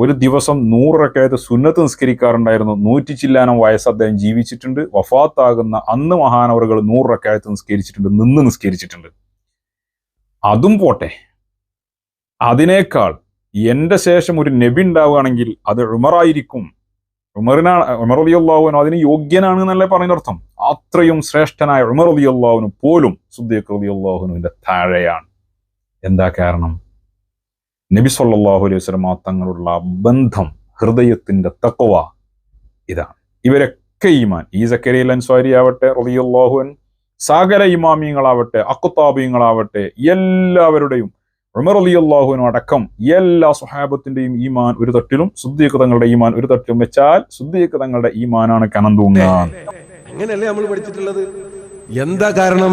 ഒരു ദിവസം നൂറൊക്കെയായത് സുന്നത്ത് നിസ്കരിക്കാറുണ്ടായിരുന്നു. നൂറ്റി ചില്ലാനം വയസ്സ് അദ്ദേഹം ജീവിച്ചിട്ടുണ്ട്. വഫാത്താകുന്ന അന്ന് മഹാനവറുകൾ നൂറൊക്കെയായത് നിസ്കരിച്ചിട്ടുണ്ട് നിന്ന് നിസ്കരിച്ചിട്ടുണ്ട്. അതും പോട്ടെ. അതിനേക്കാൾ എന്റെ ശേഷം ഒരു നബി ഉണ്ടാവുകയാണെങ്കിൽ അത് ഉമറായിരിക്കും. ഉമറിനാണ് ഉമർ അലി അള്ളാഹുവിനും അതിന് യോഗ്യനാണ് എന്നല്ലേ പറയുന്ന അർത്ഥം അത്രയും ശ്രേഷ്ഠനായ ഉമർ അലി പോലും സുദ്ദീഖ് അലി അള്ളാഹുവിന്റെ താഴെയാണ്. എന്താ കാരണം? നബി സല്ലല്ലാഹു അലൈഹി വസല്ലമ തങ്ങളുള്ള ബന്ധം ഹൃദയത്തിന്റെ തക്കവ ഇതാണ്. ഇവരൊക്കെ ഈമാൻ. ഈ സക്കരിയൽ അൻസ്വാരി ആവട്ടെ റബിയുല്ലാഹുൻ സകല ഇമാമിയങ്ങളാവട്ടെ അക്കുത്താബിയങ്ങളാവട്ടെ എല്ലാവരുടെയും ഉമർ അലിയല്ലാഹുവിനും അടക്കം എല്ലാ സ്വഹാബത്തിന്റെയും ഈമാൻ ഒരു തട്ടിലും സുദ്ദീഖ് തങ്ങളുടെ ഈമാൻ ഒരു തട്ടിലും വെച്ചാൽ സുദ്ദീഖ് തങ്ങളുടെ ഈമാനാണ് കനം തൂങ്ങാൻ അങ്ങനെയല്ലേ നമ്മൾ പഠിച്ചിട്ടുള്ളത്? എന്താ കാരണം?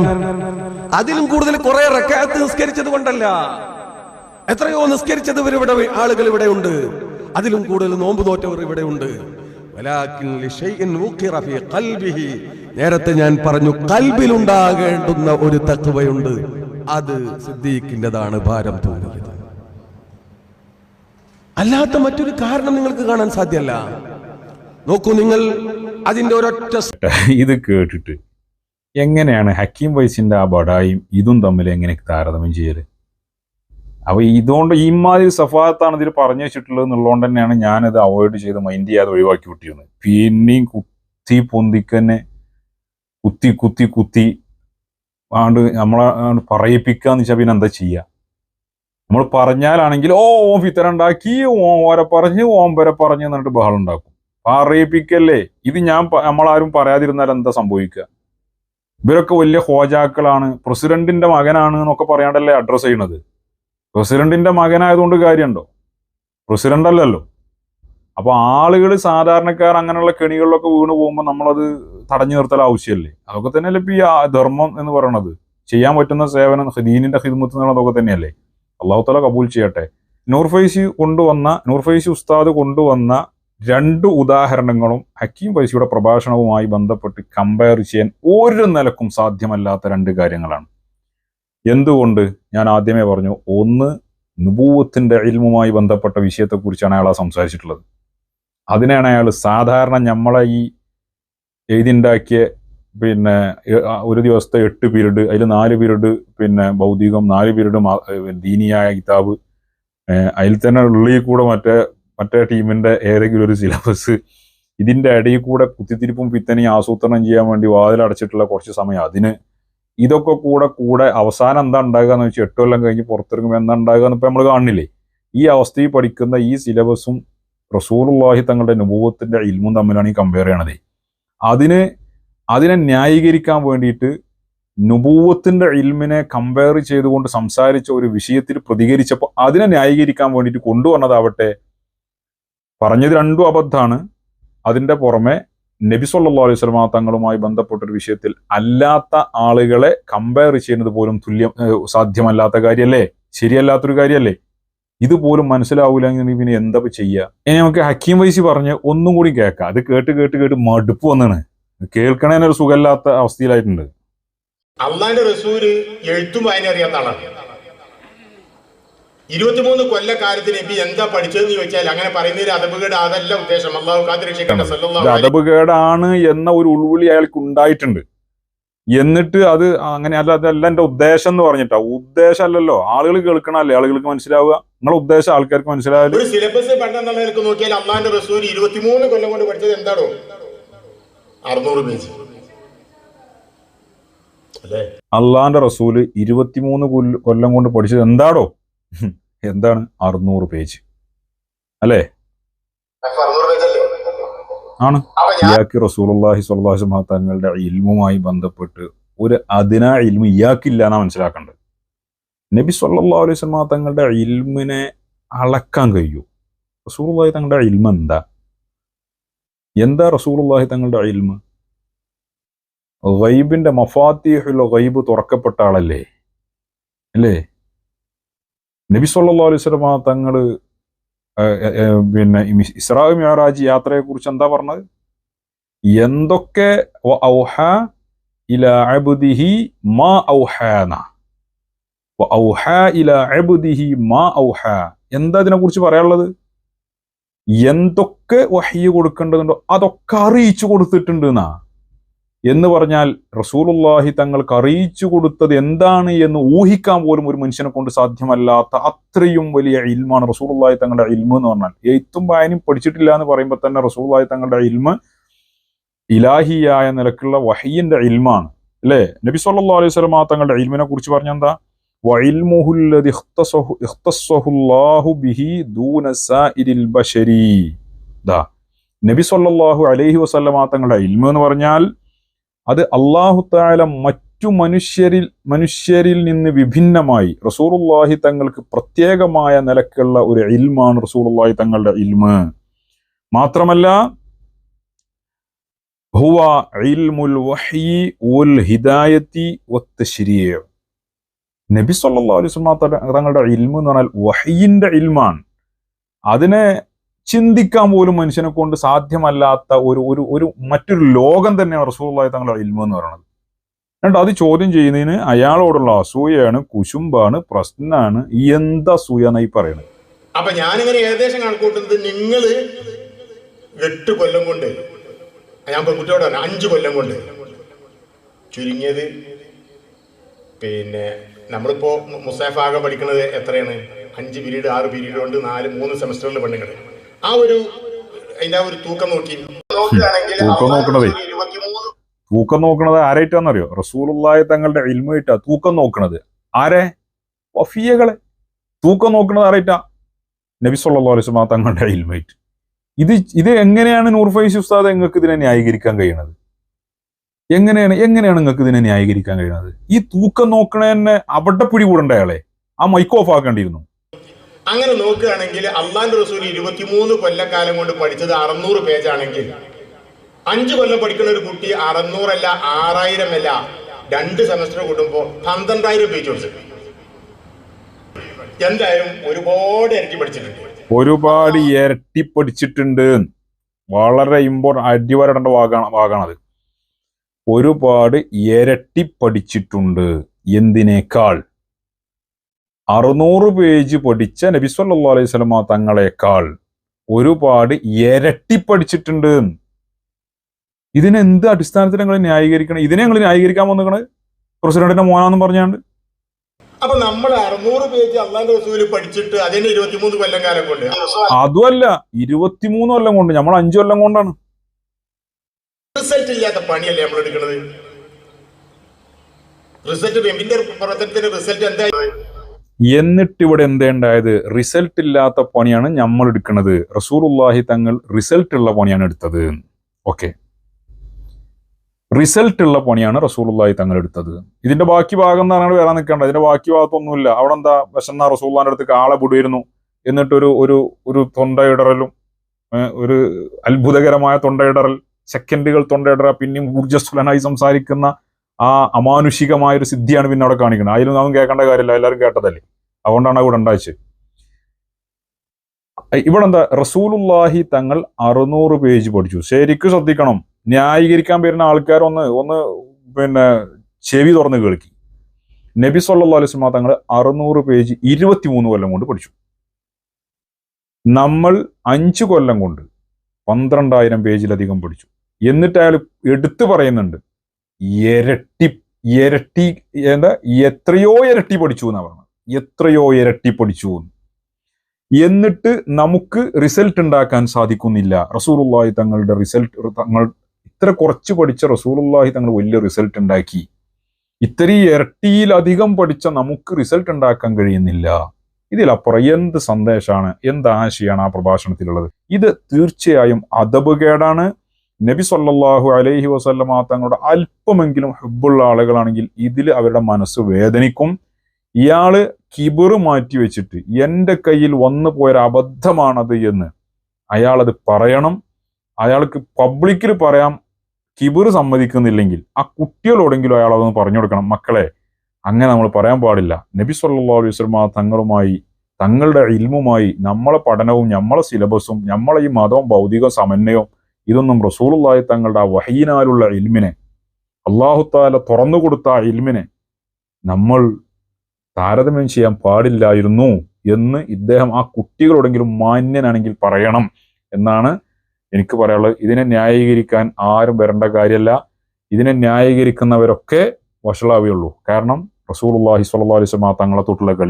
അതിലും കൂടുതൽ കുറെ റക്കാത്ത് നിസ്കരിച്ചത് കൊണ്ടല്ല. എത്രയോ നിസ്കരിച്ചത് ഇവിടെ ആളുകൾ ഇവിടെ ഉണ്ട്. അതിലും കൂടുതൽ നോമ്പ് തോറ്റവർ ഇവിടെ ഉണ്ട്. നേരത്തെ ഞാൻ പറഞ്ഞു കൽബിലുണ്ടാകേണ്ടുന്ന ഒരു തത്വയുണ്ട് അത് സിദ്ദീഖിന്റെതാണ് ഭാരം തോന്നിയത്. അല്ലാത്ത മറ്റൊരു കാരണം നിങ്ങൾക്ക് കാണാൻ സാധ്യമല്ല. നോക്കൂ നിങ്ങൾ അതിന്റെ ഒരൊറ്റ ഇത് കേട്ടിട്ട് എങ്ങനെയാണ് ഹക്കീം വൈസിന്റെ ആ ബടായും ഇതും തമ്മിൽ എങ്ങനെ താരതമ്യം ചെയ്യൽ? അപ്പൊ ഇതുകൊണ്ട് ഇമാതിരി സഫാത്താണ് ഇതിൽ പറഞ്ഞു വെച്ചിട്ടുള്ളത് എന്നുള്ളതുകൊണ്ട് തന്നെയാണ് ഞാനത് അവോയ്ഡ് ചെയ്ത് മൈൻഡ് ചെയ്യാതെ ഒഴിവാക്കി വിട്ടിരുന്നത് പിന്നെയും കുത്തി പൊന്തിക്കന്നെ കുത്തി കുത്തി കുത്തി ആണ്ട് നമ്മളെ പറയിപ്പിക്കാന്ന് വെച്ചാൽ പിന്നെ എന്താ ചെയ്യുക നമ്മൾ പറഞ്ഞാലാണെങ്കിൽ ഓ ഓം ഫിത്തര ഉണ്ടാക്കി ഓം ഓരെ പറഞ്ഞ് ഓം വരെ പറഞ്ഞ് എന്നിട്ട് ബഹളം ഉണ്ടാക്കും. പറയിപ്പിക്കല്ലേ? ഇത് ഞാൻ നമ്മളാരും പറയാതിരുന്നാൽ എന്താ സംഭവിക്കുക ഇവരൊക്കെ വലിയ ഹോജാക്കളാണ്. പ്രസിഡന്റിന്റെ മകനാണ് എന്നൊക്കെ പറയാണ്ടല്ലേ അഡ്രസ് ചെയ്യണത്? പ്രസിഡന്റിന്റെ മകനായതുകൊണ്ട് കാര്യമുണ്ടോ? പ്രസിഡന്റ് അല്ലല്ലോ. അപ്പോൾ ആളുകൾ സാധാരണക്കാർ അങ്ങനെയുള്ള കെണികളിലൊക്കെ വീണ് പോകുമ്പോൾ നമ്മളത് തടഞ്ഞു നിർത്തൽ ആവശ്യമല്ലേ അതൊക്കെ തന്നെയല്ലേ ഇപ്പൊ ഈ ധർമ്മം എന്ന് പറയണത്. ചെയ്യാൻ പറ്റുന്ന സേവനം ദീനിന്റെ ഹിദ്മത്ത് എന്നുള്ളതൊക്കെ തന്നെയല്ലേ? അള്ളാഹു തല കബൂൽ ചെയ്യട്ടെ. നൂർഫൈസി കൊണ്ടുവന്ന നൂർഫൈസി ഉസ്താദ് കൊണ്ടുവന്ന രണ്ട് ഉദാഹരണങ്ങളും ഹക്കീം ഫൈസിയുടെ പ്രഭാഷണവുമായി ബന്ധപ്പെട്ട് കമ്പയർ ചെയ്യാൻ ഒരു നിലക്കും സാധ്യമല്ലാത്ത രണ്ട് കാര്യങ്ങളാണ്. എന്തുകൊണ്ട് ഞാൻ ആദ്യമേ പറഞ്ഞു ഒന്ന് നുപൂവത്തിന്റെ ഇൽമുമായി ബന്ധപ്പെട്ട വിഷയത്തെക്കുറിച്ചാണ് അയാൾ സംസാരിച്ചിട്ടുള്ളത്. അതിനാണ് അയാൾ സാധാരണ നമ്മളെ ഈ എഴുതിണ്ടാക്കിയ പിന്നെ ഒരു ദിവസത്തെ എട്ട് പീരീഡ് അതിൽ നാല് പീരീഡ് പിന്നെ ഭൗതികം നാല് പീരീഡ് ദീനിയായ കിതാബ് അതിൽ തന്നെ ഉള്ളിൽ കൂടെ മറ്റേ മറ്റേ ടീമിന്റെ ഏതെങ്കിലും ഒരു സിലബസ് ഇതിന്റെ ഇടയിൽ കൂടെ കുത്തിത്തിരിപ്പും പിത്തനെയും ആസൂത്രണം ചെയ്യാൻ വേണ്ടി വാതിലടച്ചിട്ടുള്ള കുറച്ച് സമയം. അതിന് ഇതൊക്കെ കൂടെ കൂടെ അവസാനം എന്താ ഉണ്ടാകുക എന്ന് വെച്ചാൽ എട്ട് കൊല്ലം കഴിഞ്ഞ് പുറത്തിറങ്ങുമ്പോൾ എന്താ ഉണ്ടാകുക എന്ന് നമ്മൾ കാണുന്നില്ലേ ഈ അവസ്ഥയിൽ പഠിക്കുന്ന ഈ സിലബസും റസൂലുള്ളാഹി തങ്ങളുടെ അനുഭവത്തിന്റെ ഇൽമും തമ്മിലാണ് ഈ കമ്പയർ ചെയ്യണത്. അതിന് അതിനെ ന്യായീകരിക്കാൻ വേണ്ടിയിട്ട് നുപൂവത്തിന്റെ ഇൽമിനെ കമ്പയർ ചെയ്തുകൊണ്ട് സംസാരിച്ച ഒരു വിഷയത്തിൽ പ്രതികരിച്ചപ്പോൾ അതിനെ ന്യായീകരിക്കാൻ വേണ്ടിയിട്ട് കൊണ്ടുവന്നതാവട്ടെ. പറഞ്ഞത് രണ്ടും അബദ്ധമാണ് അതിന്റെ പുറമെ നബി സല്ലല്ലാഹു അലൈഹി സ്വലമ തങ്ങളുമായി ബന്ധപ്പെട്ട ഒരു വിഷയത്തിൽ അല്ലാത്ത ആളുകളെ കമ്പയർ ചെയ്യുന്നത് പോലും തുല്യം സാധ്യമല്ലാത്ത കാര്യമല്ലേ ശരിയല്ലാത്തൊരു കാര്യമല്ലേ ഇതുപോലും മനസ്സിലാവൂലെങ്കിൽ പിന്നെ എന്താ ചെയ്യുക ഇനി നമുക്ക് ഹക്കീം വൈസി പറഞ്ഞ് ഒന്നും കൂടി കേൾക്കാം. അത് കേട്ട് കേട്ട് കേട്ട് മടുപ്പ് വന്നാണ്. കേൾക്കണേനൊരു സുഖമില്ലാത്ത അവസ്ഥയിലായിട്ടുണ്ട്. അള്ളാന്റെ റസൂര് എഴുത്തും വായന അറിയാത്ത ആളാണ്. ഇരുപത്തിമൂന്ന് കൊല്ലക്കാലത്ത് നബി എന്താ പഠിച്ചതെന്ന് ചോദിച്ചാൽ അങ്ങനെ പറയുന്നതിൽ അതപകട അതല്ല ഉദ്ദേശം. അള്ളാഹു കാത്തിരക്ഷിക്കട്ടെ അതപകേടാണ് എന്ന ഒരു ഉൾവിളി അയാൾക്ക് ഉണ്ടായിട്ടുണ്ട് എന്നിട്ട് അത് അങ്ങനെ അല്ല അതല്ല എന്റെ ഉദ്ദേശം എന്ന് പറഞ്ഞിട്ടാ. ഉദ്ദേശം അല്ലല്ലോ. ആളുകൾ കേൾക്കണല്ലേ ആളുകൾക്ക് മനസ്സിലാവുക. നിങ്ങളെ ഉദ്ദേശം ആൾക്കാർക്ക് മനസ്സിലാവില്ല ഒരു സിലബസ് നിലനിൽക്ക് നോക്കിയാൽ അള്ളാന്റെ റസൂൽ ഇരുപത്തിമൂന്ന് കൊല്ലം കൊണ്ട് പഠിച്ചത് എന്താണോ? അറുന്നൂറ് പേജ്. അള്ളാന്റെ റസൂൽ ഇരുപത്തിമൂന്ന് കൊല്ലം കൊണ്ട് പഠിച്ചത് എന്താടോ ഹും, എന്താണ് അറുന്നൂറ് പേജ്? അല്ലേ? ആണ്. ഇയാക്കി റസൂലി ഇയാൾക്ക് റസൂലുള്ളാഹി സ്വല്ലല്ലാഹു അലൈഹി വസല്ലം തങ്ങളുടെ ഇൽമുമായി ബന്ധപ്പെട്ട് ഒരു അതിനാ ഇൽമു ഇയാക്കില്ല എന്നാ മനസ്സിലാക്കേണ്ടത്. നബി സല്ലാ അലൈഹി വസല്ലം തങ്ങളുടെ ഇൽമിനെ അളക്കാൻ കഴിയൂ. റസൂലുള്ളാഹി തങ്ങളുടെ ഇൽമ എന്താ? എന്താ റസൂലുള്ളാഹി തങ്ങളുടെ ഇൽമ്? ഗൈബിന്റെ മഫാത്തിഹുൽ ഗൈബ് തുറക്കപ്പെട്ട ആളല്ലേ? അല്ലേ? നബി സല്ലാ അലൈഹി ഏഹ് ഏഹ് പിന്നെ ഇസ്രാ യാത്രയെ കുറിച്ച് എന്താ പറഞ്ഞത്? എന്തൊക്കെ ഔഹ ഇല അബ്ദിഹി മാ മാ ഔഹ. എന്താ കുറിച്ച് പറയാനുള്ളത്? എന്തൊക്കെ വഹ്യ കൊടുക്കേണ്ടതുണ്ടോ? അതൊക്കെ അറിയിച്ചു കൊടുത്തിട്ടുണ്ട് എന്നാ. എന്ന് പറഞ്ഞാൽ റസൂലുള്ളാഹി തങ്ങൾക്ക് അറിയിച്ചു കൊടുത്തത് എന്താണ് എന്ന് ഊഹിക്കാൻ പോലും ഒരു മനുഷ്യനെ കൊണ്ട് സാധ്യമല്ലാത്ത അത്രയും വലിയ ഇൽമാണ് റസൂലുള്ളാഹി തങ്ങളുടെ ഇൽമ എന്ന് പറഞ്ഞാൽ. എയ്ത്തും വായനയും പഠിച്ചിട്ടില്ല എന്ന് പറയുമ്പോൾ തന്നെ റസൂലുള്ളാഹി തങ്ങളുടെ ഇൽമ ഇലാഹിയായ നിലക്കുള്ള വഹയ്യന്റെ ഇൽമാണ്. അല്ലേ? നബി സല്ലല്ലാഹു അലൈഹി വസല്ലം തങ്ങളുടെ ഇൽമിനെ കുറിച്ച് ബശരി. ദാ. നബി സല്ലല്ലാഹു അലൈഹി വസല്ലം തങ്ങളുടെ ഇൽമ എന്ന് പറഞ്ഞാൽ അത് അള്ളാഹു താല മറ്റു മനുഷ്യരിൽ മനുഷ്യരിൽ നിന്ന് വിഭിന്നമായി റസൂറുല്ലാഹി തങ്ങൾക്ക് പ്രത്യേകമായ നിലക്കുള്ള ഒരു ഇൽമാണ് റസൂറുല്ലാഹി തങ്ങളുടെ ഇൽമ്. മാത്രമല്ല ഹുവ ഇൽമുൽ ഹിദായത്തി നബി സല്ലാ വസല്ലം തങ്ങളുടെ ഇൽമ് എന്ന് പറഞ്ഞാൽ വഹയിന്റെ ഇൽമാണ്. അതിനെ ചിന്തിക്കാൻ പോലും മനുഷ്യനെ കൊണ്ട് സാധ്യമല്ലാത്ത ഒരു ഒരു ഒരു മറ്റൊരു ലോകം തന്നെയാണ് റസൂലുള്ളാഹി തങ്ങളുടെ ഇൽമ എന്ന് പറയുന്നത്. എന്നിട്ട് അത് ചോദ്യം ചെയ്യുന്നതിന് അയാളോടുള്ള അസൂയയാണ് കുശുമ്പാണ് പ്രശ്നമാണ് എന്താ അസൂയ എന്നായി പറയുന്നത്. അപ്പൊ ഞാനിങ്ങനെ ഏകദേശം കണക്കൂട്ടുന്നത് നിങ്ങൾ എട്ട് കൊല്ലം കൊണ്ട് ഞാൻ പെൺകുട്ടിയോട് അഞ്ച് കൊല്ലം കൊണ്ട് ചുരുങ്ങിയത്. പിന്നെ നമ്മളിപ്പോ മുസാഫ് പഠിക്കുന്നത് എത്രയാണ്? അഞ്ച് പീരീഡ് ആറ് പീരീഡ് കൊണ്ട് നാല് മൂന്ന് സെമസ്റ്ററിൽ പെണ്ണുങ്ങൾ ആ ഒരു അതിന്റെ ആ ഒരു തൂക്കം നോക്കി. തൂക്കം നോക്കണതേ. തൂക്കം നോക്കണത് ആരായിട്ടാണെന്നറിയോ റസൂലുള്ളാഹി തങ്ങളുടെ ഇൽമയിട്ടാ തൂക്കം നോക്കണത്. ആരെ? വഫിയകളെ. തൂക്കം നോക്കണത് ആരായിട്ടാ? നബി സല്ലല്ലാഹു അലൈഹി വസല്ലം തങ്ങളുടെ ഇൽമയിട്ട് ഇത് ഇത് എങ്ങനെയാണ് നൂർ ഫൈസി ഉസ്താദ് നിങ്ങൾക്ക് ഇതിനെ ന്യായീകരിക്കാൻ കഴിയണത്? എങ്ങനെയാണ് എങ്ങനെയാണ് നിങ്ങൾക്ക് ഇതിനെ ന്യായീകരിക്കാൻ കഴിയുന്നത് ഈ തൂക്കം നോക്കണ തന്നെ അവിടെ പിടികൂടണ്ട അയാളെ ആ മൈക്ക് ഓഫ് ആക്കേണ്ടിയിരുന്നു. അങ്ങനെ നോക്കുകയാണെങ്കിൽ അള്ളാന്റെ റസൂൽ ഇരുപത്തിമൂന്ന് കൊല്ലക്കാലം കൊണ്ട് പഠിച്ചത് അറുന്നൂറ് പേജാണെങ്കിൽ അഞ്ചു കൊല്ലം പഠിക്കുന്ന ഒരു കുട്ടി അറുന്നൂറല്ല ആറായിരം അല്ല രണ്ട് സെമസ്റ്റർ കൂടുമ്പോ പന്ത്രണ്ടായിരം പേജ് കൊടുത്തു എന്തായാലും ഒരുപാട് ഇരട്ടി പഠിച്ചിട്ടുണ്ട്. ഒരുപാട് ഇരട്ടി പഠിച്ചിട്ടുണ്ട്. വളരെ ഇമ്പോർട്ടന്റ് അടിവരേണ്ട വാഗാണ് വാഗാണത് ഒരുപാട് ഇരട്ടി പഠിച്ചിട്ടുണ്ട്. എന്തിനേക്കാൾ? അറുന്നൂറ് പേജ് പഠിച്ച നബി സല്ലാ അലൈഹി സ്വലമ തങ്ങളെക്കാൾ ഒരുപാട് ഇരട്ടി പഠിച്ചിട്ടുണ്ട് ഇതിനെന്ത് അടിസ്ഥാനത്തിൽ ഞങ്ങൾ ന്യായീകരിക്കണം? ഇതിനെ ഞങ്ങൾ ന്യായീകരിക്കാൻ വന്നിക്കണത് പ്രസിഡന്റിന്റെ മോനാന്നും പറഞ്ഞാണ്ട്. അപ്പൊ നമ്മൾ അറുന്നൂറ് പേജ് അള്ളാന്റെ റസൂൽ പഠിച്ചിട്ട് അതിന് ഇരുപത്തിമൂന്ന് കൊല്ലം കാലം കൊണ്ട്. അതുമല്ല ഇരുപത്തിമൂന്ന് കൊല്ലം കൊണ്ട്. നമ്മൾ അഞ്ചു കൊല്ലം കൊണ്ടാണ്. റിസൾട്ട് ഇല്ലാത്ത പണിയല്ലേ നമ്മൾ എടുക്കുന്നത് റിസൾട്ട് എമ്പിന്റെ പ്രവർത്തനത്തിന്റെ റിസൾട്ട് എന്തായി? എന്നിട്ട് ഇവിടെ എന്തേണ്ടായത് റിസൾട്ട് ഇല്ലാത്ത പണിയാണ് നമ്മൾ എടുക്കുന്നത്. റസൂലുള്ളാഹി തങ്ങൾ റിസൾട്ട് ഉള്ള പണിയാണ് എടുത്തത്. ഓക്കെ റിസൾട്ട് ഉള്ള പണിയാണ് റസൂലുള്ളാഹി തങ്ങൾ എടുത്തത്. ഇതിന്റെ ബാക്കി ഭാഗം എന്ന് പറഞ്ഞാൽ വരാൻ നിൽക്കണ്ട. ഇതിന്റെ ബാക്കി ഭാഗത്തൊന്നുമില്ല. അവിടെ എന്താ? വിശന്ന റസൂള്ളാന്റെ അടുത്ത് കാളെ വിടുമായിരുന്നു എന്നിട്ടൊരു ഒരു ഒരു തൊണ്ടയിടറലും ഒരു അത്ഭുതകരമായ തൊണ്ടയിടറൽ സെക്കൻഡുകൾ തൊണ്ടയിടറ പിന്നെയും ഊർജസ്വലനായി സംസാരിക്കുന്ന ആ അമാനുഷികമായ ഒരു സിദ്ധിയാണ് പിന്നെ അവിടെ കാണിക്കുന്നത്. അതിലൊന്നും നാം കേൾക്കേണ്ട കാര്യമില്ല. എല്ലാവരും കേട്ടതല്ലേ? അതുകൊണ്ടാണ് അവിടെ ഉണ്ടാച്ചത് ഇവിടെ എന്താ റസൂലുല്ലാഹി തങ്ങൾ അറുന്നൂറ് പേജ് പഠിച്ചു. ശരിക്കും ശ്രദ്ധിക്കണം. ന്യായീകരിക്കാൻ വരുന്ന ആൾക്കാർ ഒന്ന് ഒന്ന് പിന്നെ ചെവി തുറന്ന് കേൾക്കി. നബി സല്ലാ വസല്ലം തങ്ങൾ അറുന്നൂറ് പേജ് ഇരുപത്തിമൂന്ന് കൊല്ലം കൊണ്ട് പഠിച്ചു. നമ്മൾ അഞ്ച് കൊല്ലം കൊണ്ട് പന്ത്രണ്ടായിരം പേജിലധികം പഠിച്ചു. എന്നിട്ട് അയാൾ എടുത്തു പറയുന്നുണ്ട് ഇരട്ടി ഇരട്ടി എന്താ? എത്രയോ ഇരട്ടി പഠിച്ചു എന്നാ പറഞ്ഞത്. എത്രയോ ഇരട്ടി പഠിച്ചു എന്നിട്ട് നമുക്ക് റിസൾട്ട് ഉണ്ടാക്കാൻ സാധിക്കുന്നില്ല. റസൂലുള്ളാഹി തങ്ങളുടെ റിസൾട്ട് തങ്ങൾ ഇത്ര കുറച്ച് പഠിച്ച റസൂലുള്ളാഹി തങ്ങൾ വലിയ റിസൾട്ട് ഉണ്ടാക്കി. ഇത്രയും ഇരട്ടിയിലധികം പഠിച്ച നമുക്ക് റിസൾട്ട് ഉണ്ടാക്കാൻ കഴിയുന്നില്ല. ഇതിലപ്പുറം എന്ത് സന്ദേശമാണ് എന്ത് ആശയാണ് ആ പ്രഭാഷണത്തിലുള്ളത്? ഇത് തീർച്ചയായും അദബുകേടാണ്. നബി സല്ലാഹു അലൈഹി വസല്ലമ തങ്ങളുടെ അല്പമെങ്കിലും ഹുബുള്ള ആളുകളാണെങ്കിൽ ഇതിൽ അവരുടെ മനസ്സ് വേദനിക്കും. ഇയാൾ കിബിറ് മാറ്റി വെച്ചിട്ട് എന്റെ കയ്യിൽ വന്നു പോയൊരു അബദ്ധമാണത് എന്ന് അയാളത് പറയണം. അയാൾക്ക് പബ്ലിക്കിൽ പറയാം കിബിറ് സമ്മതിക്കുന്നില്ലെങ്കിൽ ആ കുട്ടികളോടെങ്കിലും അയാൾ അതൊന്ന് പറഞ്ഞു കൊടുക്കണം. മക്കളെ അങ്ങനെ നമ്മൾ പറയാൻ പാടില്ല. നബി സല്ലാ അലൈഹി വസല്ലമ തങ്ങളുമായി തങ്ങളുടെ ഇൽമുമായി നമ്മളെ പഠനവും നമ്മളെ സിലബസും നമ്മളെ ഈ മതവും ഭൗതിക സമന്വയവും ഇതൊന്നും റസൂലുള്ളാഹി തങ്ങളുടെ ആ വഹീനാലുള്ള ഇൽമിനെ അള്ളാഹുത്താല തുറന്നു കൊടുത്ത ആ ഇൽമിനെ നമ്മൾ താരതമ്യം ചെയ്യാൻ പാടില്ലായിരുന്നു എന്ന് ഇദ്ദേഹം ആ കുട്ടികളോടെങ്കിലും മാന്യനാണെങ്കിൽ പറയണം എന്നാണ് എനിക്ക് പറയാനുള്ളത്. ഇതിനെ ന്യായീകരിക്കാൻ ആരും വരേണ്ട കാര്യമല്ല. ഇതിനെ ന്യായീകരിക്കുന്നവരൊക്കെ വഷളാവുകയുള്ളൂ. കാരണം റസൂലുള്ളാഹി അള്ളാഹി വസല്ലം തങ്ങളെ തൊട്ടുള്ള കളി